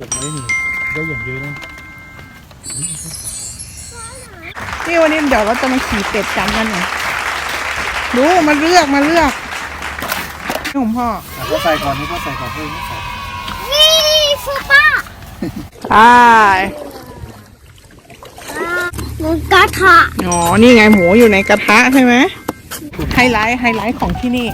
เก็บไว้นี่ได้อย่างเยอะนะนี่วันนี้เดี๋ยวเราจะมาขี่เป็ดกันกันหน่อยดูมาเลือกมาเลือกนี่ของพ่ออะก็ใส่ก่อนนี่ก็ใส่ก่อนเพื่อนไม่ใส่นี่ฟูป้าใช่หมูกระทะอ๋อนี่ไงหมูอยู่ในกระทะใช่ไหมไฮไลท์ไฮไลท์ของที่นี่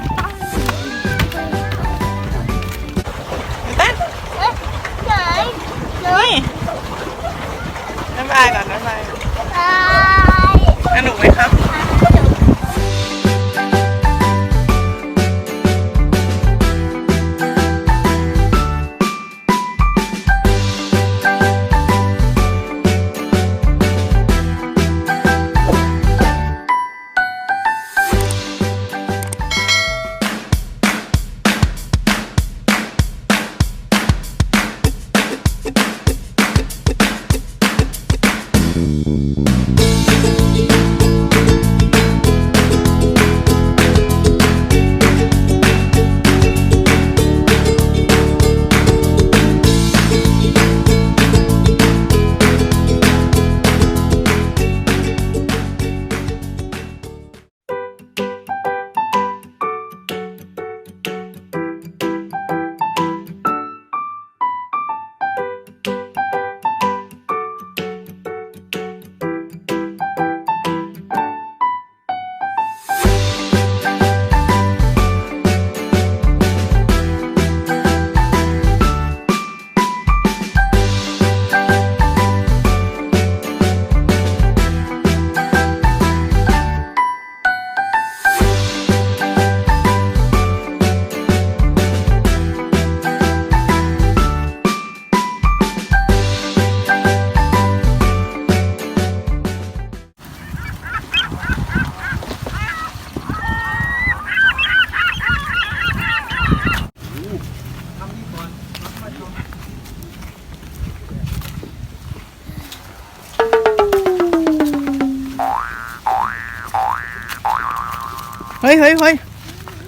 เฮ้ยเฮ้ยเฮ้ย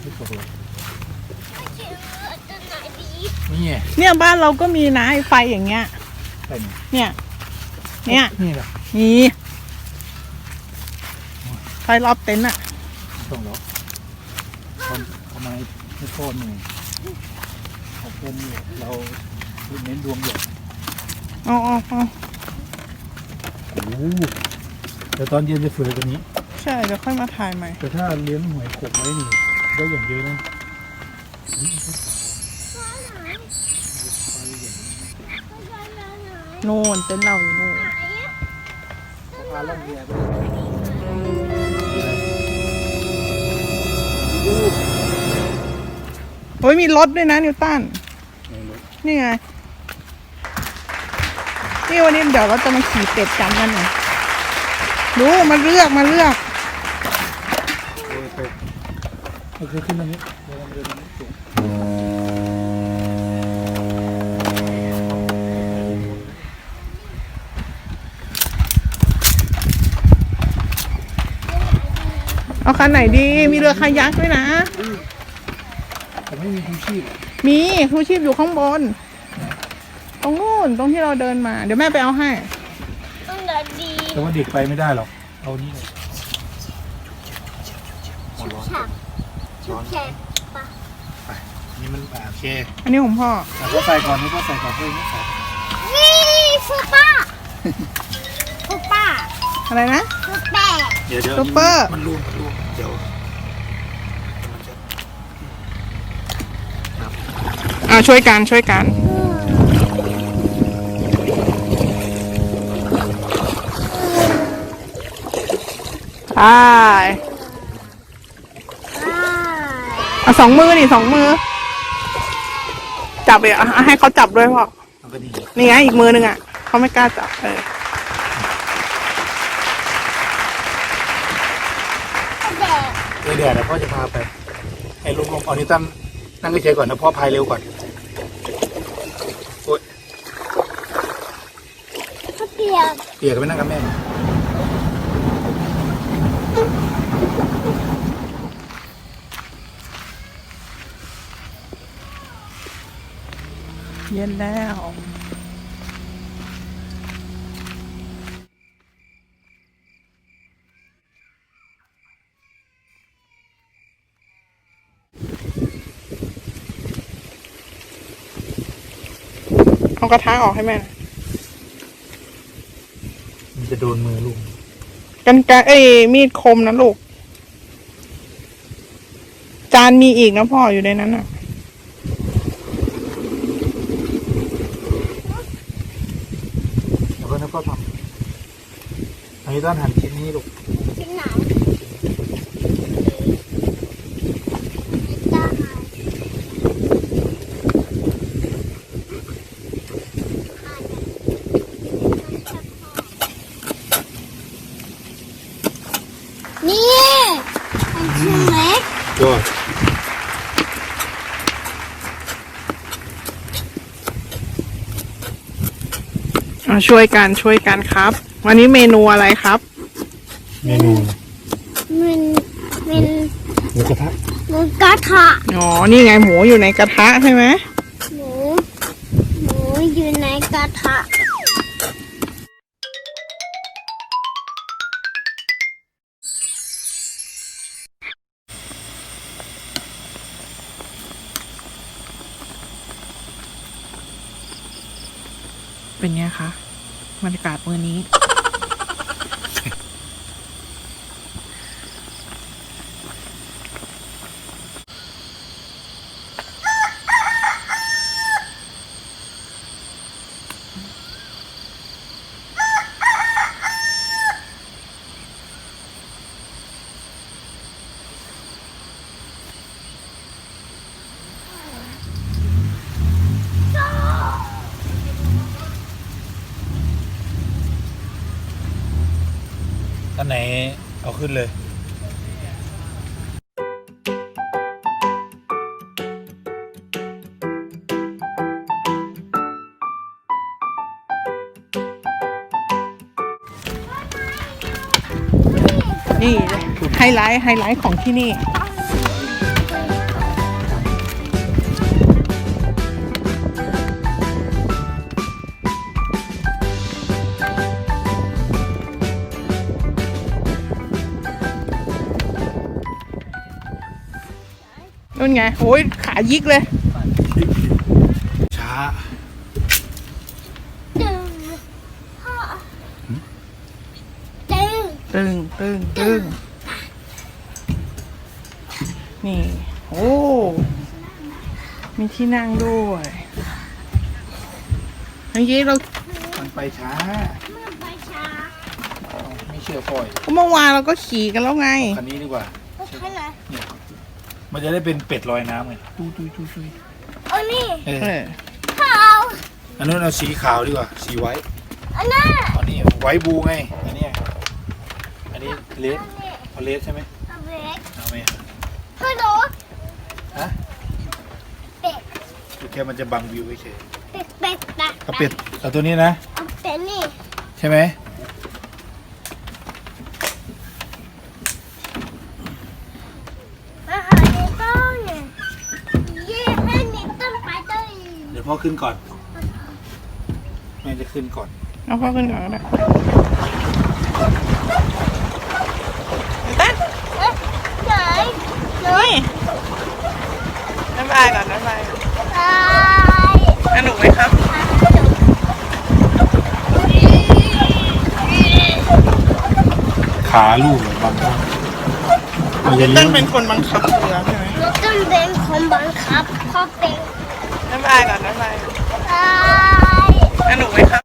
ไม่ตกเลยตัวไหนดีนี่ไงเนี่ยบ้านเราก็มีนะไอ้ไฟอย่างเงี้ย ใส่นี่เนี่ย เนี่ย นี่แหละมีไฟรอบเต็นท์อะไม่ต้องหรอกทำทำไมไม่โค่นหนึ่งเอาแค่นี้เราเน้นดวงเดียวเอาเอาเอาโอ้โหเดี๋ยวตอนเย็นจะสวยกว่านี้ ใช่ เดี๋ยวค่อยมาถ่ายใหม่ แต่ถ้าเลี้ยงหอยขมไว้นี่ได้อย่างเยอะนะโน่นเต็นท์เราอยู่โน่นพาล่องเรือไปโอ้ยมีรถด้วยนะนิวตัน นี่ไง นี่วันนี้เดี๋ยวเราจะมาขี่เป็ดกันกันหน่อยดูมาเลือกมาเลือก เออไป โอเคขึ้นตรงนี้เดินเดินตรงนี้สูงเอาคันไหนดี มีเรือคายักด้วยนะ แต่ไม่มีชูชีพมีทูชีพอยู่ข้างบน ตรงนู้นตรงที่เราเดินมา เดี๋ยวแม่ไปเอาให้ตัวไหนดีแต่ว่าเด็กไปไม่ได้หรอก เอานี่เลยหัว ร้อนฉับชุบแฉกปะนี่มันอ่าโอเคอันนี้ของพ่อ อะก็ใส่ก่อนนี่ก็ใส่ก่อนเพื่อนไม่ใส่นี่ฟูป้าฟูป้าอะไรนะฟูแปะเดี๋ยวเดี๋ยวซุปเปอร์ มันรวมมันรวมเดี๋ยวมันจะอ่าช่วยกันช่วยกันใช่อ่า เอาสองมือนี่สองมือ จับเลยอะให้เขาจับด้วยพ่อมันก็ดีนี่ไงอีกมือหนึ่งอะเขาไม่กล้าจับเออเด็กเดี๋ยวเดี๋ยวเดี๋ยวพ่อจะพาไป ให้ลุงลงเอานิตันนั่งเฉยๆก่อนนะพ่อพายเร็วก่อนโอ๊ยเขาเปียกเปียกไปนั่งกับแม่ เย็นแล้ว เอากระทะออกให้แม่มันจะโดนมือลูก กันไกรเอ้มีดคมนะลูก จานมีอีกนะพ่ออยู่ในนั้นอะ ก็นึกก็ทำอันนี้ต้องหั่นชิ้นนี้ลูกชิ้นไหนได้นี่เป็นชิ้นเล็ก ก็ อะช่วยกันช่วยกันครับ วันนี้เมนูอะไรครับเมนูมันเป็นหมูกระทะหมูกระทะอ๋อนี่ไงหมูอยู่ในกระทะใช่ไหมหมูหมูอยู่ในกระทะเป็นไงคะ บรรยากาศมื้อนี้ นไหนเอาขึ้นเลยนี่ไฮไลท์ไฮไลท์ของที่นี่ นู่นไงโอ้ยขายิกเลย ช้า ตึงพ่อตึงตึงตึงตึงนี่ โอ้ มีที่นั่งด้วยเมื่อกี้เรามันไปช้าเมื่อไปช้าไม่เชื่อปล่อยเมื่อวานเราก็ขี่กันแล้วไงคันนี้ดีกว่าก็ใช่ไหมเนี่ย มันจะได้เป็นเป็ดลอยน้ำไงตุ้ยตุ้ยตุ้ยตุ้ยอันนี้เอเอออขาวอันนู้นเอาสีขาวดีกว่าสีไว้อันนั้นอันนี้ไว้บูไงอันเนี้ยอันนี้เลสอันนี้เอาเลสใช่ไหมเอาเล็กเอาไหมฮัลโหลฮะเป็ดแค่มันจะบังวิวเฉยเป็ดเป็ดเป็ดเอาเป็ดเอาตัวนี้นะ เอาเป็ดนี่ใช่ไหม อาหารในต้นเนี่ยเย่ให้ในต้นไปต้น เดี๋ยว พ่อขึ้นก่อน แม่จะขึ้นก่อน เอาพ่อขึ้นก่อนก็ได้เอ๊ะไหนไหนน้ำบายก่อนน้ำบายตายสนุกไหมครับ ขาลูกเลยบังคับมันจะต้เลี้ยนงเป็นคนบังคับเรือใช่ไหม รถต้นเป็นคนบังคับเพราะเป็น น้ำลายก่อนน้ำลายน่าสนุกไหมครับ